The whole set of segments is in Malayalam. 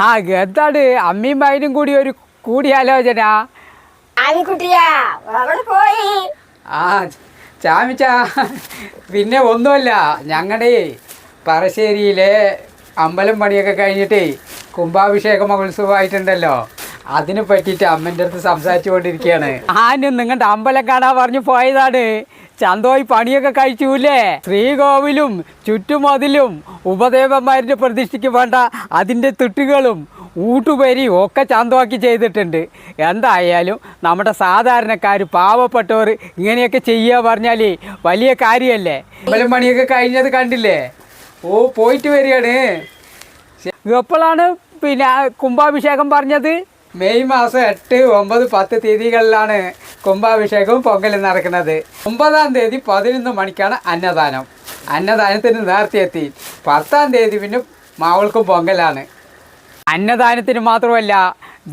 ആ എന്താണ്? അമ്മയും മൈനും കൂടി ഒരു കൂടിയാലോചന. ആ ചാമിച്ച പിന്നെ ഒന്നുമല്ല. ഞങ്ങളുടെ പറശ്ശേരിയിലെ അമ്പലം പണിയൊക്കെ കഴിഞ്ഞിട്ടേ കുംഭാഭിഷേക മഹോത്സവമായിട്ടുണ്ടല്ലോ. അതിനെ പറ്റിയിട്ട് അമ്മന്റെ അടുത്ത് സംസാരിച്ചു കൊണ്ടിരിക്കുകയാണ് ആനും നിങ്ങളുടെ അമ്പലം കാണാൻ പറഞ്ഞു പോയതാണ്. ചന്തോയി പണിയൊക്കെ കഴിച്ചൂല്ലേ ശ്രീകോവിലും ചുറ്റുമതിലും ഉപദേവന്മാരുടെ പ്രതിഷ്ഠയ്ക്ക് വേണ്ട അതിന്റെ തിട്ടുകളും ഊട്ടുപേരി ഒക്കെ ചന്തമാക്കി ചെയ്തിട്ടുണ്ട്. എന്തായാലും നമ്മുടെ സാധാരണക്കാർ പാവപ്പെട്ടവർ ഇങ്ങനെയൊക്കെ ചെയ്യുക പറഞ്ഞാൽ വലിയ കാര്യമല്ലേ അമ്പലം പണിയൊക്കെ കഴിഞ്ഞത് കണ്ടില്ലേ? ഓ പോയിട്ട് വരികയാണ്. എപ്പോഴാണ് പിന്നെ കുംഭാഭിഷേകം പറഞ്ഞത്? മെയ് മാസം എട്ട് ഒമ്പത് പത്ത് തീയതികളിലാണ് കുംഭാഭിഷേകവും പൊങ്കലും നടക്കുന്നത്. ഒമ്പതാം തീയതി പതിനൊന്ന് മണിക്കാണ് അന്നദാനം. അന്നദാനത്തിന് നേരത്തെ എത്തി പത്താം തീയതി പിന്നെ മാവൾക്കും പൊങ്കലാണ്. അന്നദാനത്തിന് മാത്രമല്ല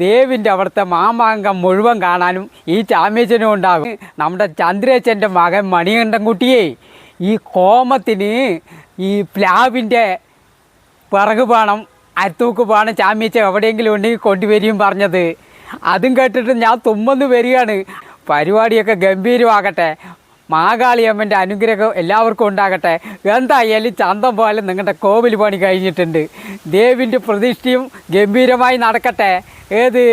ദേവിന്റെ അവിടുത്തെ മാമാങ്കം മുഴുവൻ കാണാനും ഈ ചാമ്യച്ചനും ഉണ്ടാകും. നമ്മുടെ ചന്ദ്രേച്ചന്റെ മകൻ മണികണ്ഠൻകുട്ടിയെ ഈ കോമത്തിന് ഈ പ്ലാവിന്റെ പിറകു അരത്തൂക്ക് ചാമ്യച്ച എവിടെയെങ്കിലും ഉണ്ടെങ്കിൽ കൊണ്ടുവരികയും പറഞ്ഞത്. അതും കേട്ടിട്ട് ഞാൻ തുമ്മന്ന് വരികയാണ്. പരിപാടിയൊക്കെ ഗംഭീരമാകട്ടെ. മാകാളിയമ്മന്റെ അനുഗ്രഹം എല്ലാവർക്കും ഉണ്ടാകട്ടെ. എന്തായാലും ചന്തം പോലെ നിങ്ങളുടെ കോവിൽ പണി കഴിഞ്ഞിട്ടുണ്ട്. ദേവിന്റെ പ്രതിഷ്ഠയും ഗംഭീരമായി നടക്കട്ടെ. ഏത്?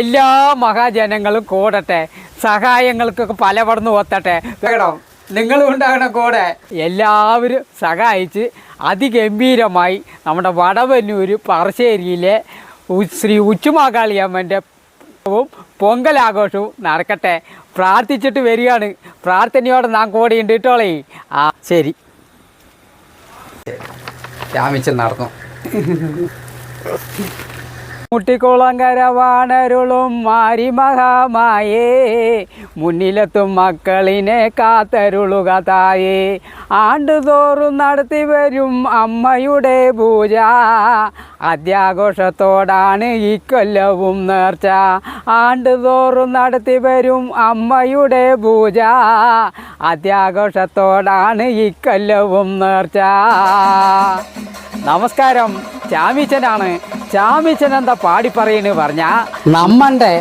എല്ലാ മഹാജനങ്ങളും കൂടട്ടെ. സഹായങ്ങൾക്കൊക്കെ പലപടന്ന് ഒത്തട്ടെ. വേണം നിങ്ങളും ഉണ്ടാകണം കൂടെ എല്ലാവരും സഹായിച്ച് അതിഗംഭീരമായി നമ്മുടെ വടവന്നൂർ പറശ്ശേരിയിലെ ശ്രീ ഉച്ചുമാകാളിയമ്മന്റെ പൊങ്കലാഘോഷവും നടക്കട്ടെ. പ്രാർത്ഥിച്ചിട്ട് വരികയാണ്. പ്രാർത്ഥനയോടെ നാം കൂടെയുണ്ട് കേട്ടോളേ ആ ശരി. രാമിച്ച് നടന്നു. മുട്ടിക്കുളങ്കര വാണരുളും മാരി മഹാമായേ മുന്നിലെത്തും മക്കളിനെ കാത്തരുളുക തായേ. ആണ്ടുതോറും നടത്തി വരും അമ്മയുടെ പൂജ. അത്യാഘോഷത്തോടാണ് ഈ കൊല്ലവും നേർച്ച. ആണ്ടുതോറും നടത്തി വരും അമ്മയുടെ പൂജ. അത്യാഘോഷത്തോടാണ് ഈ കൊല്ലവും നേർച്ച. നമസ്കാരം ചാമിച്ചനാണ് ചാമിച്ചൻ എന്താ പാടി പറയുന്നു പറഞ്ഞ? നമ്മന്റെ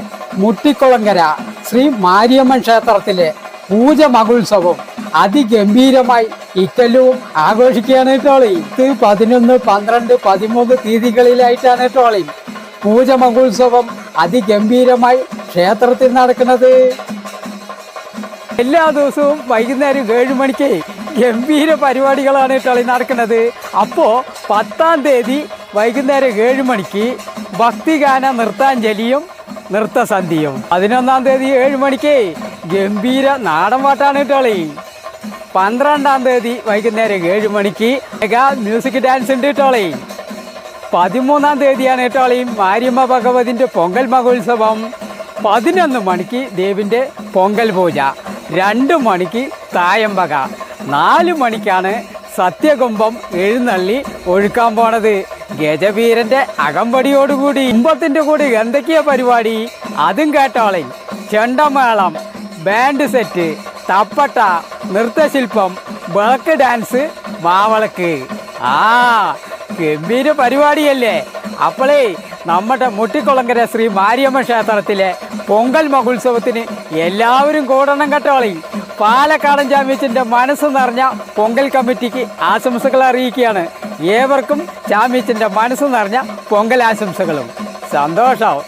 മുട്ടിക്കുളങ്കര ശ്രീ മാരിയമ്മൻ ക്ഷേത്രത്തിലെ പൂജ മഹോത്സവം അതിഗംഭീരമായി ഇറ്റലും ആഘോഷിക്കുകയാണ് ടോളി ഇത് പതിനൊന്ന് പന്ത്രണ്ട് പതിമൂന്ന് തീയതികളിലായിട്ടാണ് ടോളി പൂജ മഹോത്സവം അതിഗംഭീരമായി ക്ഷേത്രത്തിൽ നടക്കുന്നത്. എല്ലാ ദിവസവും വൈകുന്നേരം ഏഴ് മണിക്ക് ഗംഭീര പരിപാടികളാണ് ടോളി നടക്കുന്നത്. അപ്പോൾ പത്താം തീയതി വൈകുന്നേരം ഏഴ് മണിക്ക് ഭക്തിഗാന നൃത്താഞ്ജലിയും നൃത്തസന്ധ്യയും. പതിനൊന്നാം തീയതി ഏഴ് മണിക്ക് ഗംഭീര നാടൻ പാട്ടാണ് കളി. പന്ത്രണ്ടാം തീയതി വൈകുന്നേരം ഏഴ് മണിക്ക് മെഗാ മ്യൂസിക് ഡാൻസ് ഉണ്ട് കേട്ടോളി പതിമൂന്നാം തീയതിയാണ് കേട്ടോളി മാരിയമ്മ ഭഗവതിന്റെ പൊങ്കൽ മഹോത്സവം. പതിനൊന്ന് മണിക്ക് ദേവിന്റെ പൊങ്കൽ പൂജ. രണ്ട് മണിക്ക് തായമ്പക. നാല് മണിക്കാണ് സത്യകുംഭം എഴുന്നള്ളി ഒഴുക്കാൻ പോണത്. ഗജവീരന്റെ അകമ്പടിയോടുകൂടി ഇമ്പത്തിന്റെ കൂടി എന്തൊക്കെയാ പരിപാടി? അതും കേട്ടോളെ. ചെണ്ടമേളം ബാൻഡ് സെറ്റ് തപ്പട്ട നൃത്തശില്പം വിളക്ക് ഡാൻസ് മാവളക്ക്. ആ ഗംഭീര പരിപാടിയല്ലേ? അപ്പോളേ നമ്മുടെ മുട്ടിക്കുളങ്കര ശ്രീ മാരിയമ്മ ക്ഷേത്രത്തിലെ പൊങ്കൽ മഹോത്സവത്തിന് എല്ലാവരും കൂടണം കേട്ടോളി. പാലക്കാടൻ ചാമ്പ്യച്ചിന്റെ മനസ്സ് നിറഞ്ഞ പൊങ്കൽ കമ്മിറ്റിക്ക് ആശംസകൾ അറിയിക്കുകയാണ്. ഏവർക്കും ചാമ്പ്യച്ചിന്റെ മനസ്സ് നിറഞ്ഞ പൊങ്കൽ ആശംസകളും. സന്തോഷം